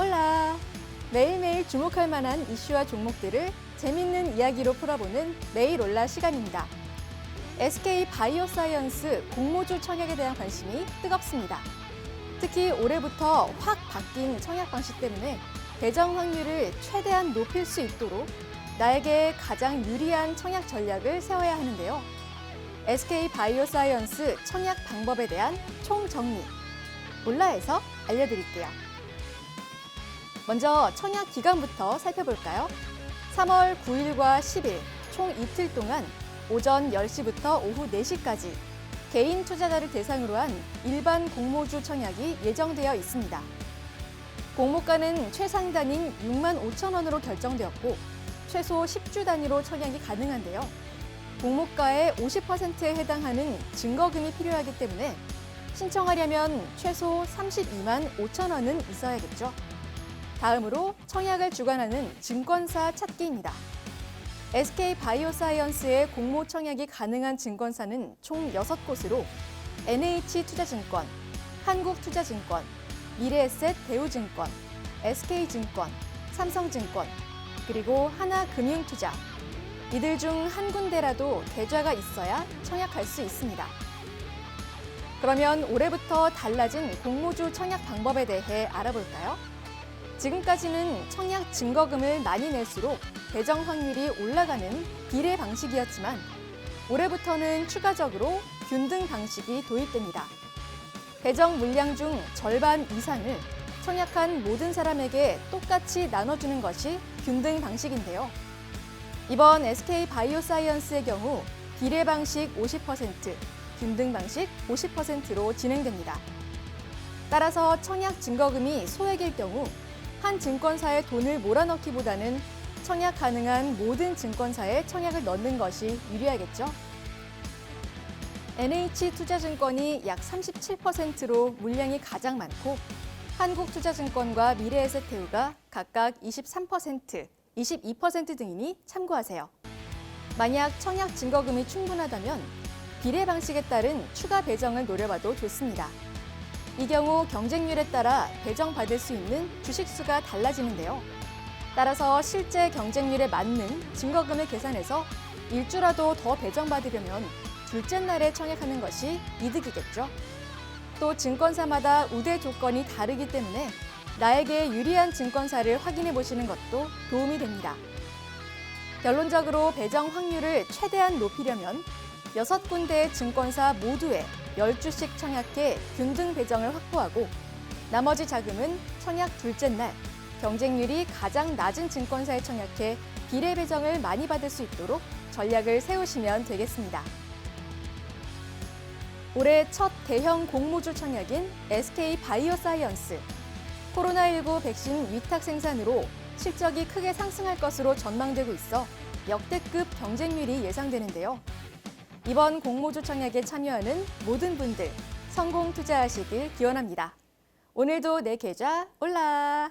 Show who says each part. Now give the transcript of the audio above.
Speaker 1: 올라! 매일매일 주목할 만한 이슈와 종목들을 재밌는 이야기로 풀어보는 매일 올라 시간입니다. SK 바이오사이언스 공모주 청약에 대한 관심이 뜨겁습니다. 특히 올해부터 확 바뀐 청약 방식 때문에 배정 확률을 최대한 높일 수 있도록 나에게 가장 유리한 청약 전략을 세워야 하는데요. SK 바이오사이언스 청약 방법에 대한 총정리, 올라에서 알려드릴게요. 먼저 청약 기간부터 살펴볼까요? 3월 9일과 10일 총 이틀 동안 오전 10시부터 오후 4시까지 개인 투자자를 대상으로 한 일반 공모주 청약이 예정되어 있습니다. 공모가는 최상단인 6만 5천 원으로 결정되었고 최소 10주 단위로 청약이 가능한데요. 공모가의 50%에 해당하는 증거금이 필요하기 때문에 신청하려면 최소 32만 5천 원은 있어야겠죠. 다음으로 청약을 주관하는 증권사 찾기입니다. SK 바이오사이언스의 공모 청약이 가능한 증권사는 총 6곳으로 NH투자증권, 한국투자증권, 미래에셋 대우증권, SK증권, 삼성증권, 그리고 하나금융투자. 이들 중 한 군데라도 계좌가 있어야 청약할 수 있습니다. 그러면 올해부터 달라진 공모주 청약 방법에 대해 알아볼까요? 지금까지는 청약 증거금을 많이 낼수록 배정 확률이 올라가는 비례 방식이었지만 올해부터는 추가적으로 균등 방식이 도입됩니다. 배정 물량 중 절반 이상을 청약한 모든 사람에게 똑같이 나눠주는 것이 균등 방식인데요. 이번 SK 바이오사이언스의 경우 비례 방식 50%, 균등 방식 50%로 진행됩니다. 따라서 청약 증거금이 소액일 경우 한 증권사에 돈을 몰아넣기보다는 청약 가능한 모든 증권사에 청약을 넣는 것이 유리하겠죠. NH투자증권이 약 37%로 물량이 가장 많고 한국투자증권과 미래에셋태우가 각각 23%, 22% 등이니 참고하세요. 만약 청약 증거금이 충분하다면 비례 방식에 따른 추가 배정을 노려봐도 좋습니다. 이 경우 경쟁률에 따라 배정받을 수 있는 주식 수가 달라지는데요. 따라서 실제 경쟁률에 맞는 증거금을 계산해서 일주라도 더 배정받으려면 둘째 날에 청약하는 것이 이득이겠죠. 또 증권사마다 우대 조건이 다르기 때문에 나에게 유리한 증권사를 확인해 보시는 것도 도움이 됩니다. 결론적으로 배정 확률을 최대한 높이려면 여섯 군데의 증권사 모두에 10주씩 청약해 균등 배정을 확보하고 나머지 자금은 청약 둘째 날 경쟁률이 가장 낮은 증권사에 청약해 비례 배정을 많이 받을 수 있도록 전략을 세우시면 되겠습니다. 올해 첫 대형 공모주 청약인 SK 바이오사이언스. 코로나19 백신 위탁 생산으로 실적이 크게 상승할 것으로 전망되고 있어 역대급 경쟁률이 예상되는데요. 이번 공모주 청약에 참여하는 모든 분들 성공 투자하시길 기원합니다. 오늘도 내 계좌 올라!